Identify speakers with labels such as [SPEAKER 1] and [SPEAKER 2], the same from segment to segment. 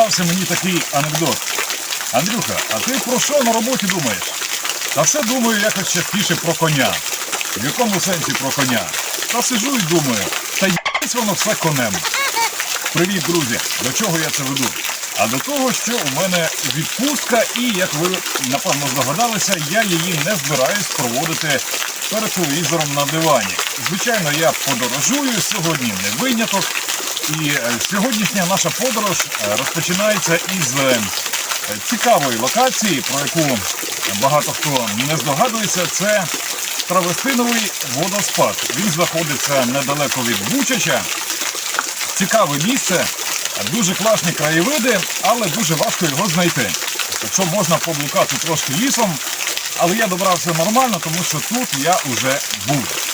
[SPEAKER 1] згадався мені такий анекдот. Андрюха, а ти про що на роботі думаєш? Та все думаю якось частіше про коня. В якому сенсі про коня? Та сижу і думаю, та їсть воно все конем. Привіт, друзі! До чого я це веду? А до того, що у мене відпустка, і як ви напевно здогадалися, я її не збираюсь проводити перед телевізором на дивані. Звичайно, я подорожую сьогодні не виняток. І е, сьогоднішня наша подорож е, розпочинається із е, цікавої локації, про яку багато хто не здогадується. Це Травестиновий водоспад. Він знаходиться недалеко від Бучача цікаве місце, дуже класні краєвиди, але дуже важко його знайти. Якщо можна поблукати трошки лісом, але я добрався нормально, тому що тут я вже був.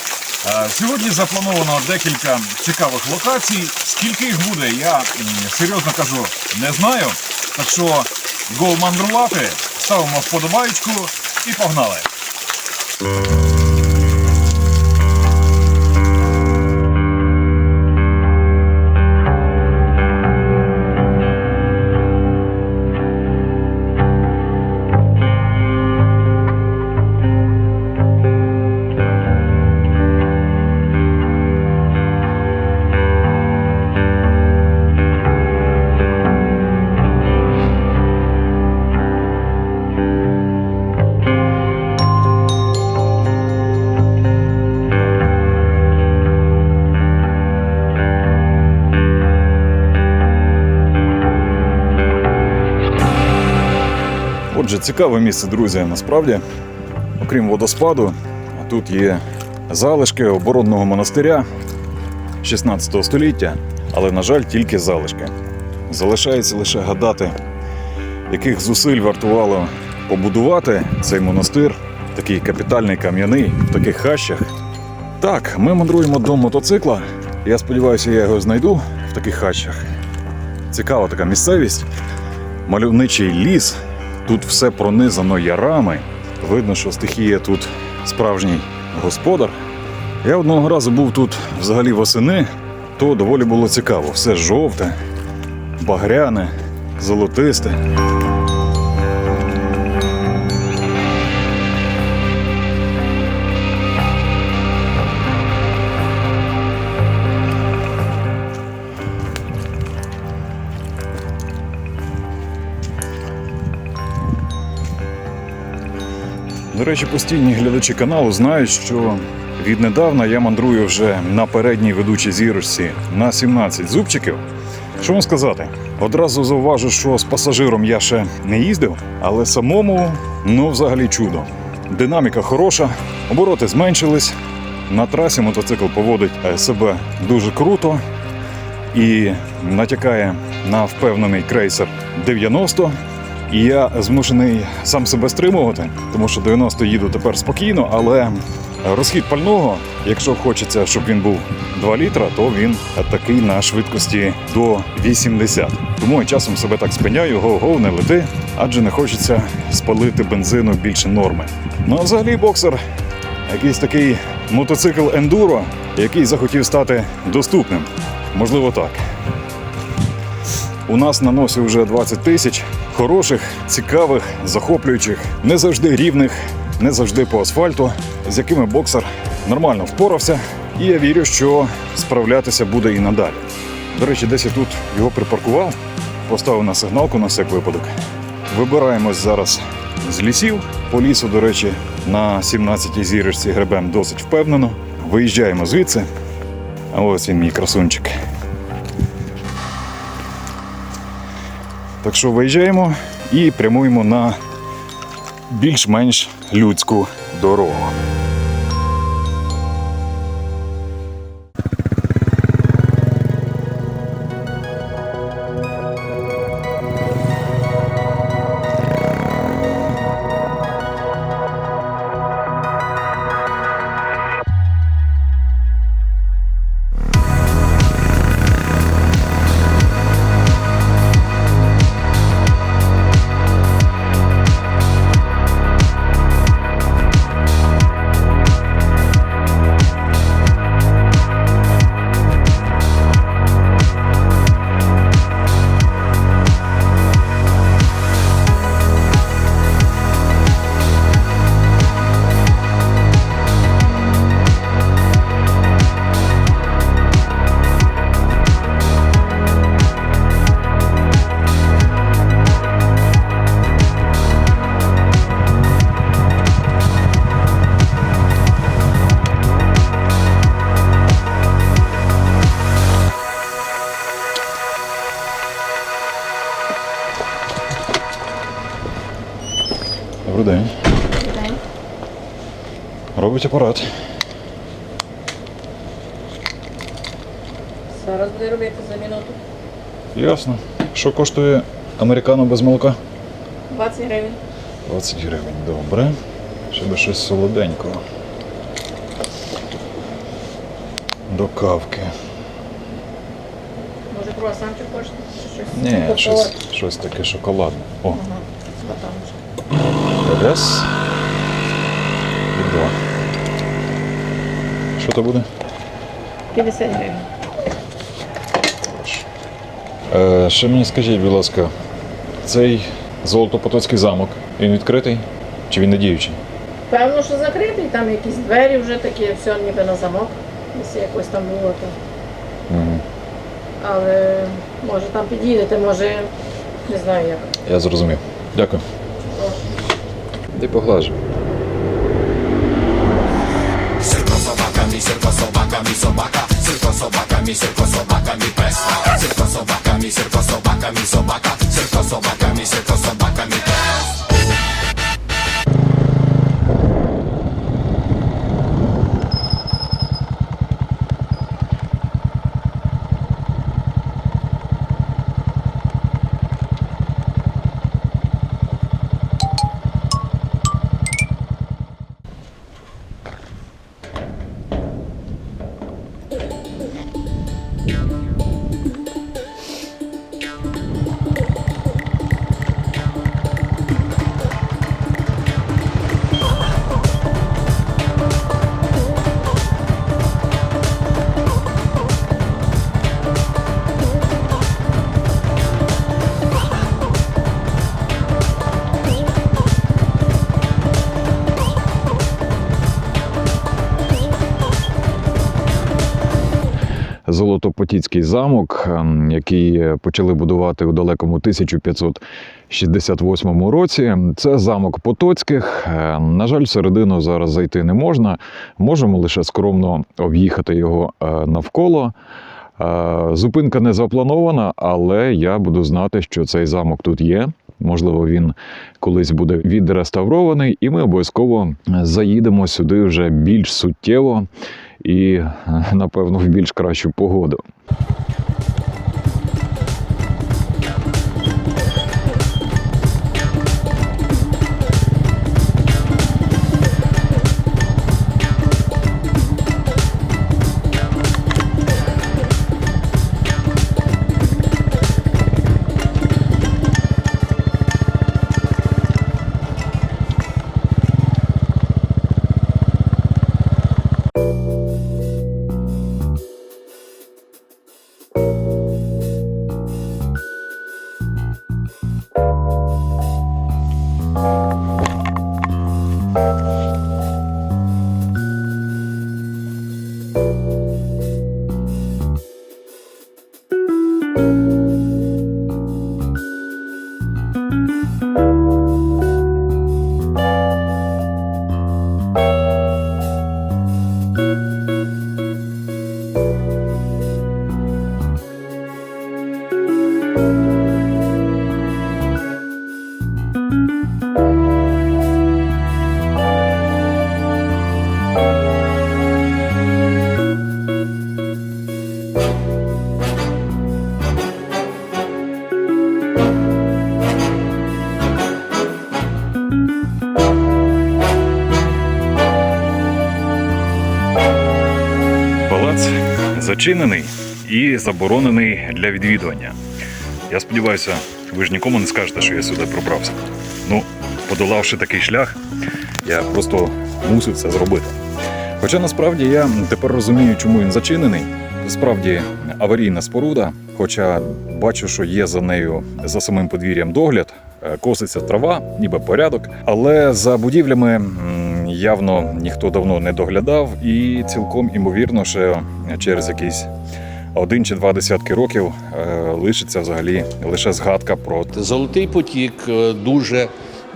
[SPEAKER 1] Е, Сьогодні заплановано декілька цікавих локацій. Скільки їх буде, я серйозно кажу, не знаю. Так що го мандрувати, ставимо вподобайку і погнали. Цікаве місце, друзі, насправді. Окрім водоспаду, тут є залишки оборонного монастиря 16 століття, але, на жаль, тільки залишки. Залишається лише гадати, яких зусиль вартувало побудувати цей монастир, такий капітальний кам'яний, в таких хащах. Так, ми мандруємо до мотоцикла. Я сподіваюся, я його знайду в таких хащах. Цікава така місцевість, мальовничий ліс. Тут все пронизано ярами. Видно, що стихія тут справжній господар. Я одного разу був тут взагалі восени, то доволі було цікаво. Все жовте, багряне, золотисте. Речі, постійні глядачі каналу знають, що віднедавна я мандрую вже на передній ведучій зірочці на 17 зубчиків. Що вам сказати? Одразу зауважу, що з пасажиром я ще не їздив, але самому ну взагалі чудо. Динаміка хороша, обороти зменшились. На трасі мотоцикл поводить е, себе дуже круто і натякає на впевнений крейсер 90. І я змушений сам себе стримувати, тому що 90 їду тепер спокійно, але розхід пального, якщо хочеться, щоб він був 2 літра, то він такий на швидкості до 80. Тому я часом себе так спиняю, го-го, не лети, адже не хочеться спалити бензину більше норми. Ну а взагалі боксер якийсь такий мотоцикл ендуро, який захотів стати доступним. Можливо, так. У нас на носі вже 20 тисяч хороших, цікавих, захоплюючих, не завжди рівних, не завжди по асфальту, з якими боксер нормально впорався. І я вірю, що справлятися буде і надалі. До речі, десь я тут його припаркував, поставив на сигналку на всяк випадок. Вибираємось зараз з лісів. По лісу, до речі, на 17-й зірочці гребем досить впевнено. Виїжджаємо звідси. А ось він мій красунчик. Так що виїжджаємо і прямуємо на більш-менш людську дорогу. Робить апарат.
[SPEAKER 2] Зараз буде робити за минуту.
[SPEAKER 1] Ясно. Що коштує американо без молока?
[SPEAKER 2] 20 гривень.
[SPEAKER 1] 20 гривень. Добре. Ще би щось солоденького. До кавки.
[SPEAKER 2] Може круасанчик хочете? Чи щось?
[SPEAKER 1] Ні, щось, щось таке шоколадне. О,
[SPEAKER 2] Ага, з батончиком.
[SPEAKER 1] Раз. І два. Що то буде?
[SPEAKER 2] 50 гривень.
[SPEAKER 1] Е, ще мені скажіть, будь ласка, цей Золотопотоцький замок, він відкритий? Чи він не діючий?
[SPEAKER 2] Певно, що закритий, там якісь двері вже такі, все ніби на замок. Якщо якось там було, то.
[SPEAKER 1] Угу.
[SPEAKER 2] Але може там підійдете, може не знаю як.
[SPEAKER 1] Я зрозумів. Дякую. Ти поглажу.
[SPEAKER 3] Circo sobaca, mi circo sobaca, mi sobaca, circo sobaca, mi circo sobaca, mi pes. Circo sobaca, mi circo sobaca, mi sobaca, circo sobaca, mi circo sobaca, Thank you.
[SPEAKER 1] Золотопотіцький замок, ем, який почали будувати у далекому 1568 році. Це замок Потоцьких. Е, На жаль, всередину зараз зайти не можна. Можемо лише скромно об'їхати його е, навколо. Е, Зупинка не запланована, але я буду знати, що цей замок тут є. Можливо, він колись буде відреставрований, і ми обов'язково заїдемо сюди вже більш суттєво і, напевно, в більш кращу погоду. Зачинений і заборонений для відвідування. Я сподіваюся, ви ж нікому не скажете, що я сюди пробрався. Ну, подолавши такий шлях, я просто мусив це зробити. Хоча насправді я тепер розумію, чому він зачинений. Справді аварійна споруда, хоча бачу, що є за нею за самим подвір'ям догляд, е, коситься трава, ніби порядок. Але за будівлями явно ніхто давно не доглядав, і цілком імовірно, що через якісь один чи два десятки років е, лишиться взагалі лише згадка про
[SPEAKER 4] Золотий потік е, дуже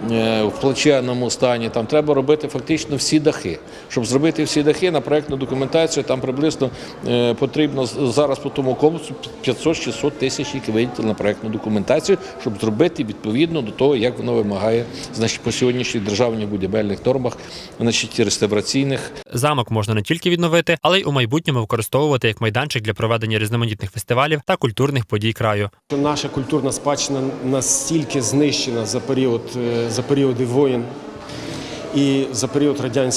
[SPEAKER 4] в плачевному стані. Там треба робити фактично всі дахи. Щоб зробити всі дахи на проектну документацію, там приблизно е, потрібно зараз по тому комплексу 500-600 тисяч, які виділили на проектну документацію, щоб зробити відповідно до того, як воно вимагає значить, по сьогоднішніх державних будівельних нормах, значить, реставраційних
[SPEAKER 5] Замок можна не тільки відновити, але й у майбутньому використовувати як майданчик для проведення різноманітних фестивалів та культурних подій краю.
[SPEAKER 6] Наша культурна спадщина настільки знищена за період е, за періоди воєн і за період е,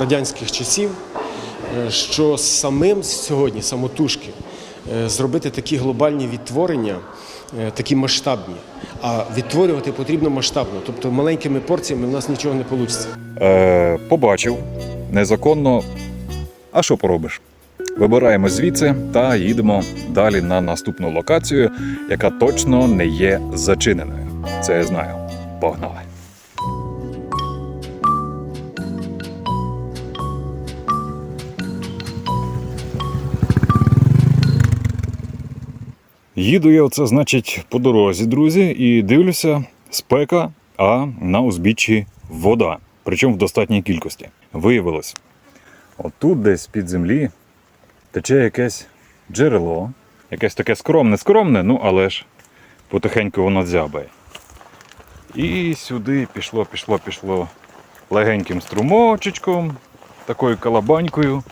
[SPEAKER 6] радянських часів, е, що самим сьогодні, самотужки, е, зробити такі глобальні відтворення, такі масштабні. А відтворювати потрібно масштабно, тобто маленькими порціями в нас нічого не вийде.
[SPEAKER 1] Е, побачив незаконно. А що поробиш? Вибираємо звідси та їдемо далі на наступну локацію, яка точно не є зачиненою. Це я знаю. Погнали. Їду я оце, значить, по дорозі, друзі, і дивлюся, спека, а на узбіччі вода. Причому в достатній кількості. Виявилось, отут десь під землі тече якесь джерело, якесь таке скромне, скромне, ну але ж потихеньку воно дзябає. І сюди пішло, пішло, пішло легеньким струмочечком, такою калабанькою.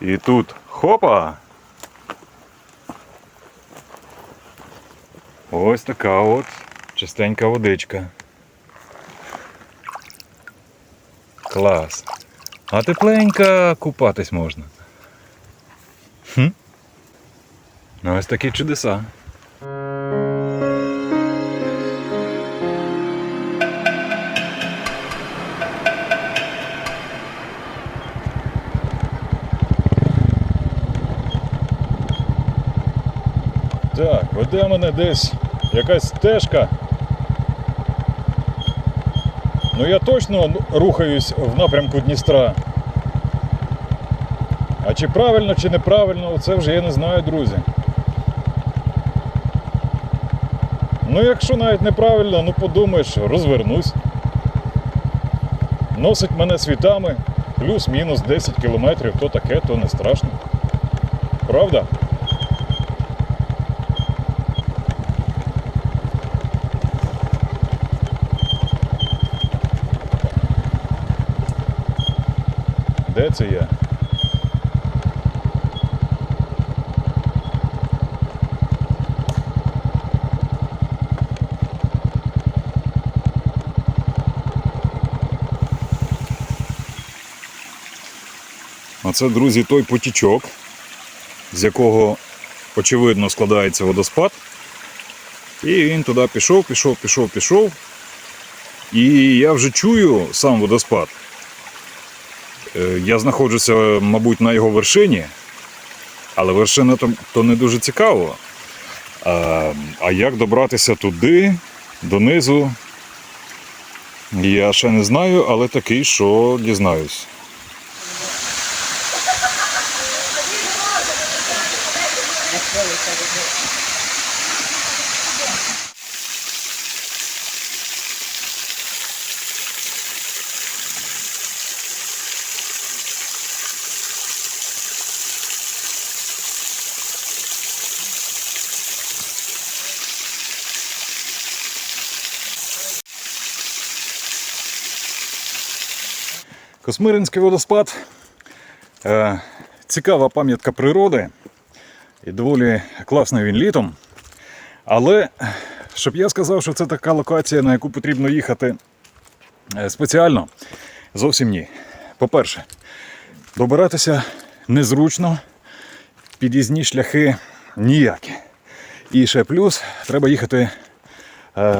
[SPEAKER 1] І тут хопа! Ось така от чистенька водичка. Клас. А тепленька купатись можна. Хм? Ну, ось такі чудеса. Мене десь якась стежка. Ну я точно рухаюсь в напрямку Дністра. А чи правильно, чи неправильно, це вже я не знаю, друзі. Ну, якщо навіть неправильно, ну подумаєш, розвернусь. Носить мене світами, плюс-мінус 10 кілометрів, то таке, то не страшно. Правда? Де це я? Оце, друзі, той потічок, з якого, очевидно, складається водоспад. І він туди пішов, пішов, пішов, пішов. І я вже чую сам водоспад. Е, Я знаходжуся, мабуть, на його вершині, але вершина то, то не дуже цікаво. А, а як добратися туди, донизу, я ще не знаю, але такий, що дізнаюсь. Космиринський водоспад. Е, цікава пам'ятка природи. І доволі класний він літом. Але щоб я сказав, що це така локація, на яку потрібно їхати е, спеціально, зовсім ні. По-перше, добиратися незручно, під'їзні шляхи ніякі. І ще плюс треба їхати е,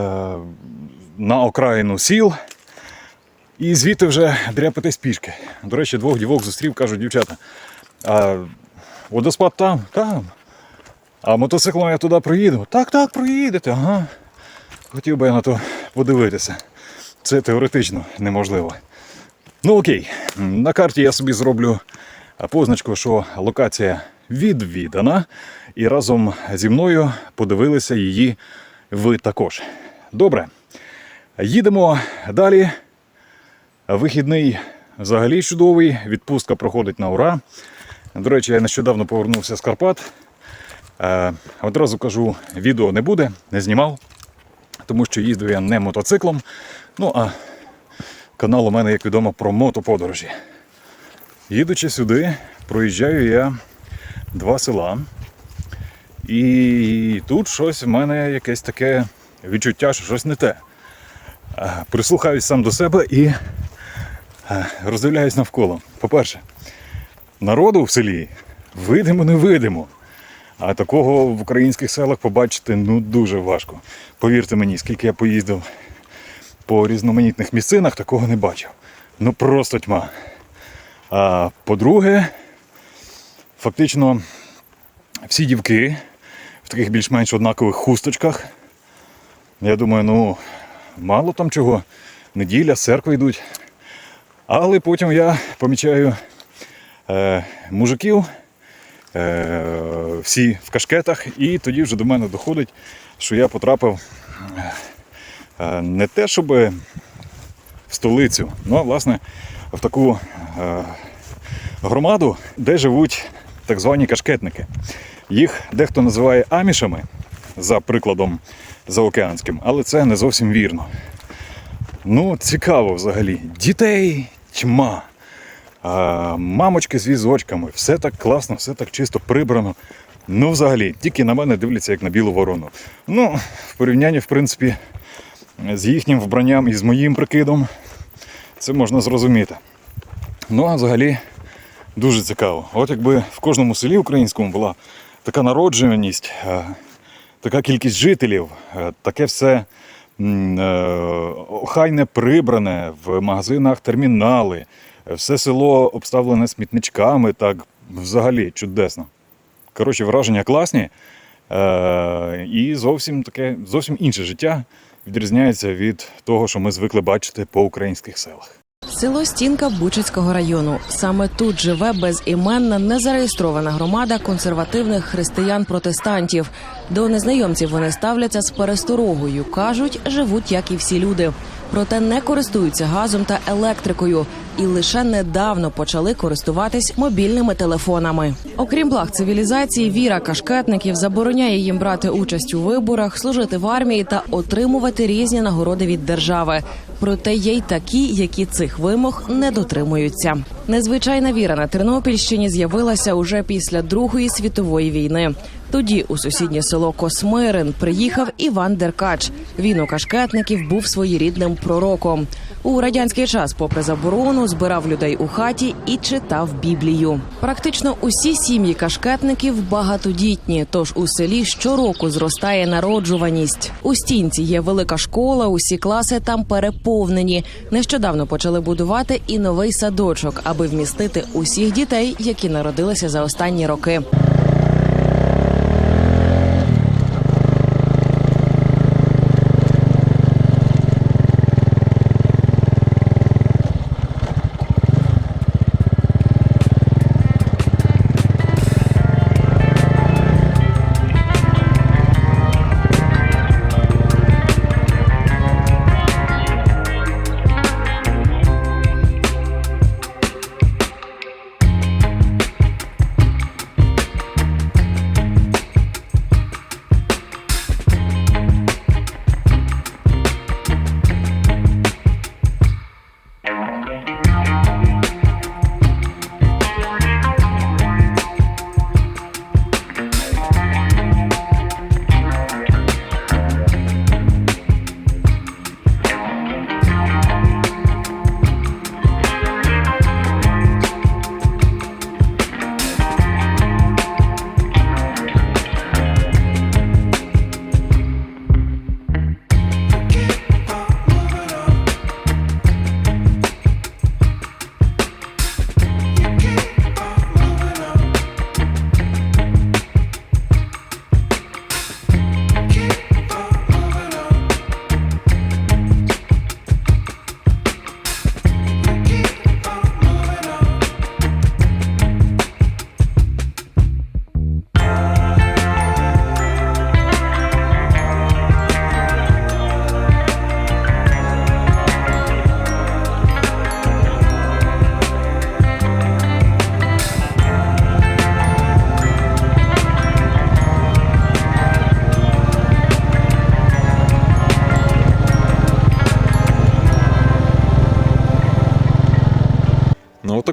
[SPEAKER 1] на окраїну сіл. І звідти вже дряпатись пішки. До речі, двох дівок зустрів, кажуть, дівчата. А водоспад там, там. А мотоциклом я туди проїду. Так, так, проїдете, ага. Хотів би я на то подивитися. Це теоретично неможливо. Ну окей, на карті я собі зроблю позначку, що локація відвідана, і разом зі мною подивилися її ви також. Добре, їдемо далі. Вихідний взагалі чудовий. Відпустка проходить на ура. До речі, я нещодавно повернувся з Карпат. Е, Одразу кажу, відео не буде, не знімав, тому що їздив я не мотоциклом. Ну а канал у мене, як відомо, про мотоподорожі. Їдучи сюди, проїжджаю я два села. І тут щось в мене якесь таке відчуття, що щось не те. Е, Прислухаюсь сам до себе і роздивляюсь навколо. По-перше, народу в селі видимо-невидимо. А такого в українських селах побачити ну дуже важко. Повірте мені, скільки я поїздив по різноманітних місцинах, такого не бачив. Ну просто тьма. А по-друге, фактично всі дівки в таких більш-менш однакових хусточках. Я думаю, ну мало там чого. Неділя, з церкви йдуть. Але потім я помічаю е, мужиків, е, всі в кашкетах, і тоді вже до мене доходить, що я потрапив е, не те, щоб в столицю, ну а власне в таку е, громаду, де живуть так звані кашкетники. Їх дехто називає амішами, за прикладом заокеанським, але це не зовсім вірно. Ну, цікаво взагалі. Дітей тьма. А, мамочки з візочками, все так класно, все так чисто прибрано. Ну, взагалі, тільки на мене дивляться як на білу ворону. Ну, в порівнянні, в принципі, з їхнім вбранням і з моїм прикидом, це можна зрозуміти. Ну, а взагалі, дуже цікаво. От якби в кожному селі українському була така народжуваність, е, така кількість жителів, е, таке все охайне прибране в магазинах термінали, е, все село обставлене смітничками, так взагалі чудесно. Коротше, враження класні. Е, і зовсім таке, зовсім інше життя відрізняється від того, що ми звикли бачити по українських селах.
[SPEAKER 7] Село Стінка Бучицького району. Саме тут живе безіменна незареєстрована громада консервативних християн-протестантів. До незнайомців вони ставляться з пересторогою. кажуть, живуть як і всі люди. Проте не користуються газом та електрикою і лише недавно почали користуватись мобільними телефонами. Окрім благ цивілізації, віра кашкетників забороняє їм брати участь у виборах, служити в армії та отримувати різні нагороди від держави. Проте є й такі, які цих вимог не дотримуються. Незвичайна віра на Тернопільщині з'явилася уже після Другої світової війни. Тоді у сусіднє село Космирин приїхав Іван Деркач. Він у кашкетників був своєрідним пророком. У радянський час, попри заборону, збирав людей у хаті і читав Біблію. Практично усі сім'ї кашкетників багатодітні, тож у селі щороку зростає народжуваність. У стінці є велика школа, усі класи там переповнені. Нещодавно почали будувати і новий садочок, аби вмістити усіх дітей, які народилися за останні роки.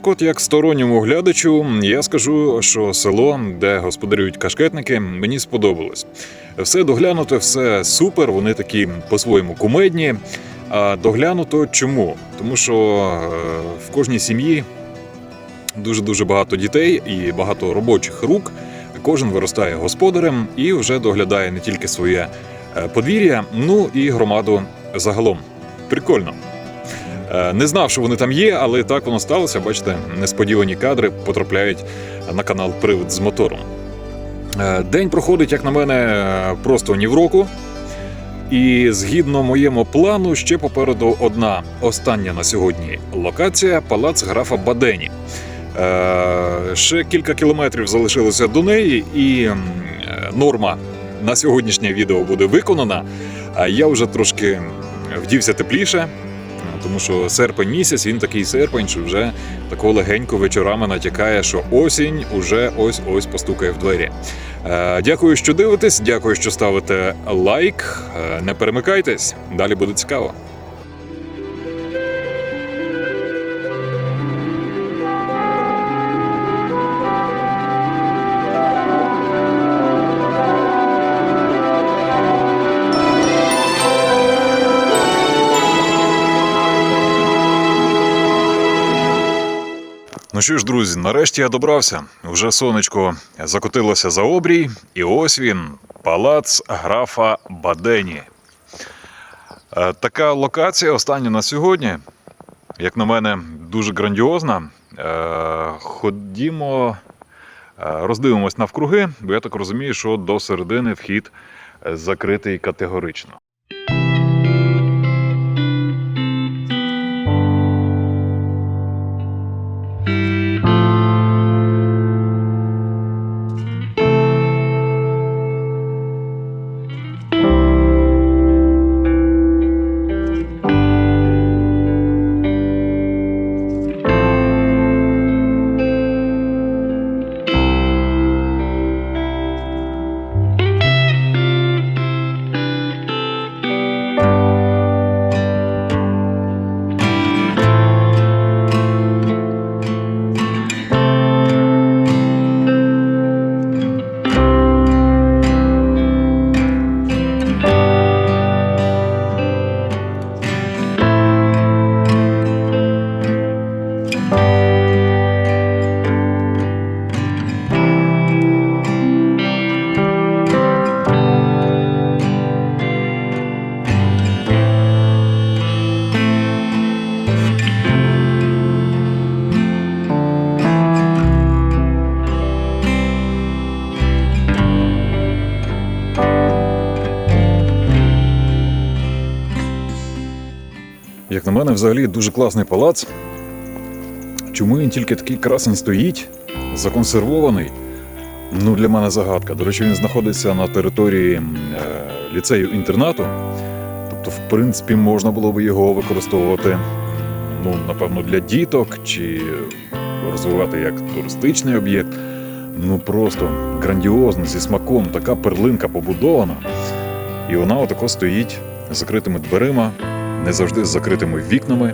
[SPEAKER 1] Отак от, як сторонньому глядачу, я скажу, що село, де господарюють кашкетники, мені сподобалось. Все доглянуто, все супер, вони такі по-своєму кумедні. А доглянуто чому? Тому що е, в кожній сім'ї дуже-дуже багато дітей і багато робочих рук. Кожен виростає господарем і вже доглядає не тільки своє е, подвір'я, ну і громаду загалом. Прикольно. Е, Не знав, що вони там є, але так воно сталося. Бачите, несподівані кадри потрапляють на канал Привид з мотором. Е, День проходить, як на мене, е, просто ні в року. І згідно моєму плану, ще попереду одна остання на сьогодні локація палац графа Бадені. Ще кілька кілометрів залишилося до неї, і норма на сьогоднішнє відео буде виконана. А я вже трошки вдівся тепліше, тому що серпень місяць, він такий серпень, що вже тако легенько вечорами натякає, що осінь уже ось ось постукає в двері. Е, Дякую, що дивитесь. Дякую, що ставите лайк. Е, Не перемикайтесь, далі буде цікаво. Ну що ж, друзі, нарешті я добрався. Вже сонечко закотилося за обрій, і ось він палац графа Бадені. Е, Така локація остання на сьогодні, як на мене, дуже грандіозна. Е, Ходімо, е, роздивимось навкруги, бо я так розумію, що до середини вхід закритий категорично. Взагалі дуже класний палац. Чому він тільки такий красень стоїть, законсервований? Ну, для мене загадка. До речі, він знаходиться на території е, ліцею інтернату. Тобто, в принципі, можна було би його використовувати, ну, напевно, для діток чи розвивати як туристичний об'єкт. Ну просто грандіозно, зі смаком, така перлинка побудована. І вона отако стоїть з закритими дверима, не завжди з закритими вікнами.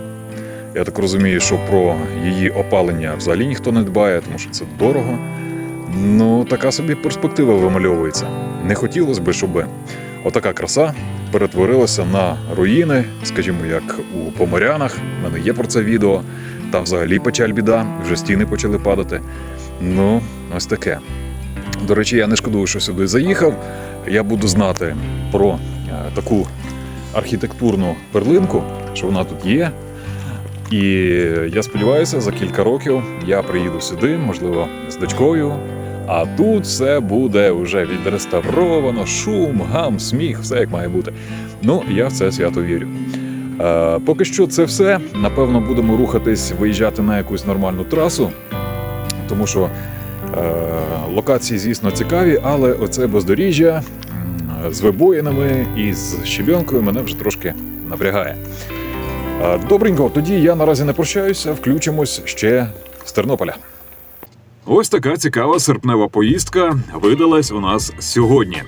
[SPEAKER 1] Я так розумію, що про її опалення взагалі ніхто не дбає, тому що це дорого. Ну, така собі перспектива вимальовується. Не хотілося б, щоб отака краса перетворилася на руїни, скажімо, як у Поморянах. У мене є про це відео. Там взагалі печаль біда, вже стіни почали падати. Ну, ось таке. До речі, я не шкодую, що сюди заїхав. Я буду знати про е, таку архітектурну перлинку, що вона тут є. І я сподіваюся, за кілька років я приїду сюди, можливо, з дочкою. А тут все буде вже відреставровано, шум, гам, сміх, все як має бути. Ну, я в це свято вірю. Е, поки що це все. Напевно, будемо рухатись, виїжджати на якусь нормальну трасу, тому що е, локації, звісно, цікаві, але оце бездоріжжя з вибоїнами і з щебенкою мене вже трошки напрягає. Добренько, тоді я наразі не прощаюся, включимось ще з Тернополя. Ось така цікава серпнева поїздка видалась у нас сьогодні.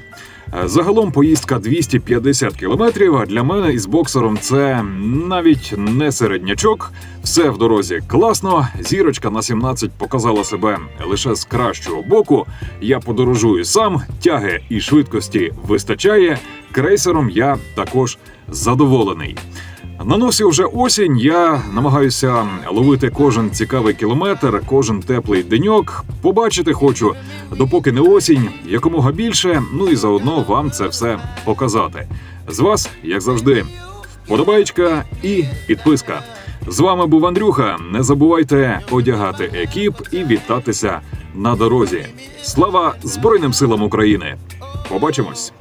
[SPEAKER 1] Загалом поїздка 250 кілометрів. А для мене із боксером це навіть не середнячок. Все в дорозі класно. Зірочка на 17 показала себе лише з кращого боку. Я подорожую сам, тяги і швидкості вистачає. Крейсером я також задоволений. На носі вже осінь. Я намагаюся ловити кожен цікавий кілометр, кожен теплий деньок. Побачити хочу, допоки не осінь, якомога більше. Ну і заодно вам це все показати. З вас, як завжди, вподобайка і підписка. З вами був Андрюха. Не забувайте одягати екіп і вітатися на дорозі. Слава Збройним силам України! Побачимось!